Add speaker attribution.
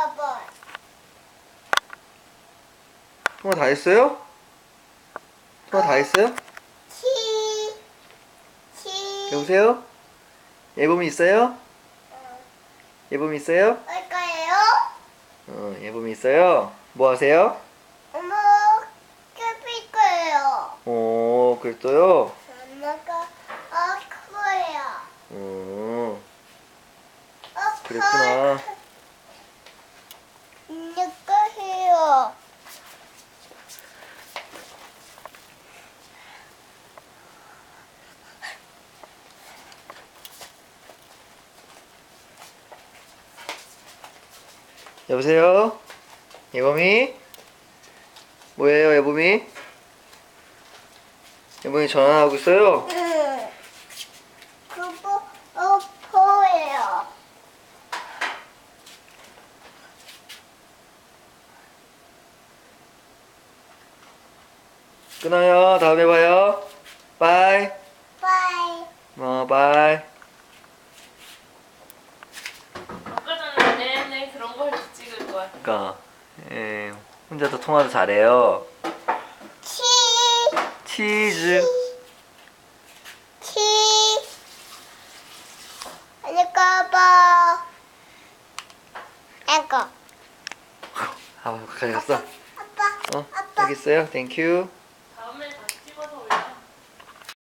Speaker 1: 가봐.
Speaker 2: 통화 다 했어요? 통화 다 했어요?
Speaker 1: 치. 치.
Speaker 2: 여보세요? 예범이 있어요?
Speaker 1: 어,
Speaker 2: 예범이 있어요?
Speaker 1: 뭘까요?
Speaker 2: 어, 예범이 있어요? 뭐 하세요?
Speaker 1: 엄마 깨빌 거예요.
Speaker 2: 어, 그랬어요?
Speaker 1: 엄마가 아파요.
Speaker 2: 어,
Speaker 1: 아파.
Speaker 2: 그랬구나.
Speaker 1: 내가 해요.
Speaker 2: 여보세요? 예범이? 뭐예요, 예범이? 예범이 전화하고 있어요?
Speaker 1: 응. 그거 아파요.
Speaker 2: 끊어요. 다음에 봐요. 바이.
Speaker 1: 바이.
Speaker 2: 어, 바이.
Speaker 3: 아까 전에 내내 그런 걸
Speaker 2: 그니까, 예, 혼자도 통화도 잘해요.
Speaker 1: 치.
Speaker 2: 치즈.
Speaker 1: 치. 이거 봐. 이거.
Speaker 2: 아, 가져갔어?
Speaker 1: 아빠.
Speaker 2: 어,
Speaker 1: 아빠.
Speaker 2: 있어요. 땡큐.